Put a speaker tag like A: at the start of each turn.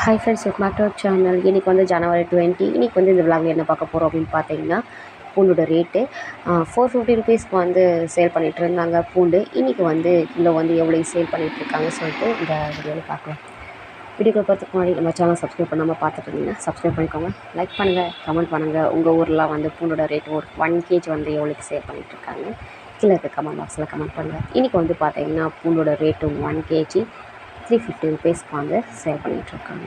A: Hi friends it matter channel இன்றைக்கி வந்து ஜனவரி twenty இன்றைக்கி வந்து இந்த விழாவில் என்ன பார்க்க போகிறோம் அப்படின்னு பார்த்தீங்கன்னா பூண்டோட ரேட்டு ஃபோர் ஃபிஃப்டி ருபீஸ்க்கு வந்து சேல் பண்ணிகிட்டு இருந்தாங்க பூண்டு. இன்றைக்கி வந்து கிலோ வந்து எவ்வளோ சேல் பண்ணிகிட்ருக்காங்க சொல்லிட்டு இந்த வீடியோவில் பார்க்கலாம். வீடியோக்கு பார்த்துக்கு முன்னாடி நம்ம சேனல் சப்ஸ்கிரைப் பண்ணாமல் பார்த்துட்டு இருந்தீங்கன்னா சப்ஸ்கிரைப் பண்ணிக்கோங்க. லைக் பண்ணுங்கள் கமெண்ட் பண்ணுங்கள் உங்கள் ஊரில் வந்து பூண்டோட ரேட் ஒரு ஒன் கேஜி வந்து எவ்வளோக்கு சேல் பண்ணிகிட்ருக்காங்க கீழே இருக்க கமெண்ட் பாக்ஸில் கமெண்ட் பண்ணுங்கள் இன்றைக்கி வந்து பார்த்தீங்கன்னா பூண்டோட rate one KG three fifty ருபீஸ்க்கு வந்து சேல் பண்ணிகிட்ருக்காங்க